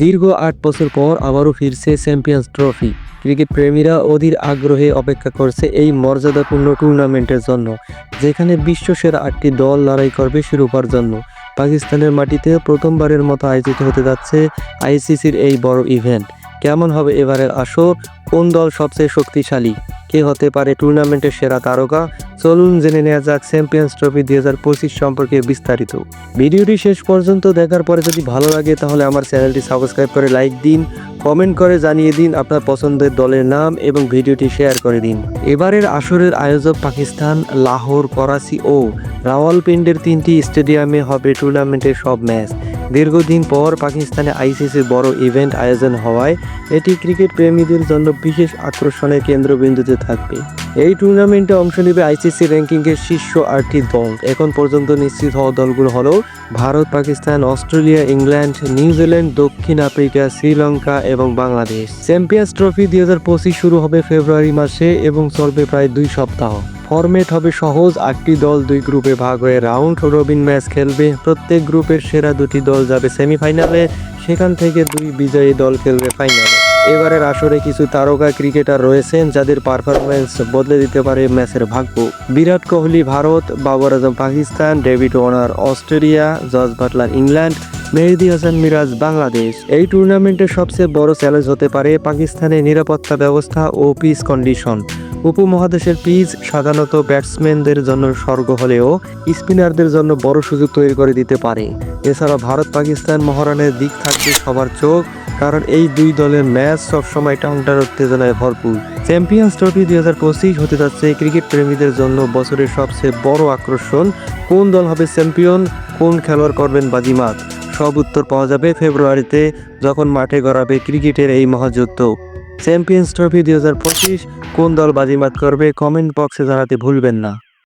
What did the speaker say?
দীর্ঘ আট বছর পর আবারও ফিরছে চ্যাম্পিয়ন্স ট্রফি ক্রিকেট প্রেমীরা অধীর আগ্রহে অপেক্ষা করছে এই মর্যাদাপূর্ণ টুর্নামেন্টের জন্য, যেখানে বিশ্বসেরা আটটি দল লড়াই করবে শিরোপার জন্য। পাকিস্তানের মাটিতে প্রথমবারের মতো আয়োজিত হতে যাচ্ছে আইসিসির এই বড় ইভেন্ট। কেমন হবে এবারের আসর? কোন দল সবচেয়ে শক্তিশালী? কে হতে পারে টুর্নামেন্টের সেরা তারকা? চলুন জেনে নেওয়া যাক চ্যাম্পিয়ন্স ট্রফি দুই হাজার পঁচিশ সম্পর্কে বিস্তারিত। ভিডিওটি শেষ পর্যন্ত দেখার পরে যদি ভালো লাগে, তাহলে আমার চ্যানেলটি সাবস্ক্রাইব করে লাইক দিন, কমেন্ট করে জানিয়ে দিন আপনার পছন্দের দলের নাম এবং ভিডিওটি শেয়ার করে দিন। এবারের আসরের আয়োজক পাকিস্তান, লাহোর, করাচি ও রাওয়ালপিন্ডের তিনটি স্টেডিয়ামে হবে টুর্নামেন্টের সব ম্যাচ। দীর্ঘদিন পর পাকিস্তানে আইসিসির বড় ইভেন্ট আয়োজন হওয়ায় এটি ক্রিকেট প্রেমীদের জন্য বিশেষ আকর্ষণের কেন্দ্রবিন্দুতে থাকবে। এই টুর্নামেন্টে অংশ নেবে আইসিসি র্যাঙ্কিংয়ের শীর্ষ আটটি দল। এখন পর্যন্ত নিশ্চিত হওয়া দলগুলো হলো Bharat, Pakistan, Australia, England New Zealand দক্ষিণ আফ্রিকা, শ্রীলঙ্কা এবং বাংলাদেশ। চ্যাম্পিয়ন্স ট্রফি দুই হাজার পঁচিশ শুরু হবে ফেব্রুয়ারি মাসে এবং চলবে প্রায় দুই সপ্তাহ। ফরম্যাট হবে সহজ আটটি দল, দুই গ্রুপে ভাগ হয়ে রাউন্ড রবিন ম্যাচ খেলবে। প্রত্যেক গ্রুপের সেরা দুটি দল যাবে সেমিফাইনালে, সেখান থেকে দুই বিজয়ী দল খেলবে ফাইনালে। এবারের আসরে কিছু তারকা ক্রিকেটার রয়েছেন যাদের পারফরমেন্স বদলে দিতে পারে ম্যাচের ভাগ্য। Virat Kohli Bharat, Babar Azam Pakistan, David Warner Australia Jos Buttler England, Mehedi Hasan Miraz Bangladesh. এই টুর্নামেন্টের সবচেয়ে বড় চ্যালেঞ্জ হতে পারে পাকিস্তানের নিরাপত্তা ব্যবস্থা ও পিচ কন্ডিশন। উপমহাদেশের পিচ সাধারণত ব্যাটসম্যানদের জন্য স্বর্গ হলেও স্পিনারদের জন্য বড় সুযোগ তৈরি করে দিতে পারে। এছাড়া ভারত পাকিস্তান মহারণের দিক থাকবে সবার চোখ, কারণ এই দুই দলের ম্যাচ সবসময় টাউনটার উত্তেজনায় ভরপুর। চ্যাম্পিয়ন্স ট্রফি দুই হাজার পঁচিশ হতে যাচ্ছে ক্রিকেট প্রেমীদের জন্য বছরের সবচেয়ে বড় আকর্ষণ, কোন দল হবে চ্যাম্পিয়ন, কোন খেলোয়াড় করবেন বাজিমাত? সব উত্তর পাওয়া যাবে ফেব্রুয়ারিতে, যখন মাঠে গড়াবে ক্রিকেটের এই মহাযুদ্ধ। চ্যাম্পিয়ন্স ট্রফি দুই হাজার পঁচিশ কোন দল বাজিমাত করবে কমেন্ট বক্সে জানাতে ভুলবেন না।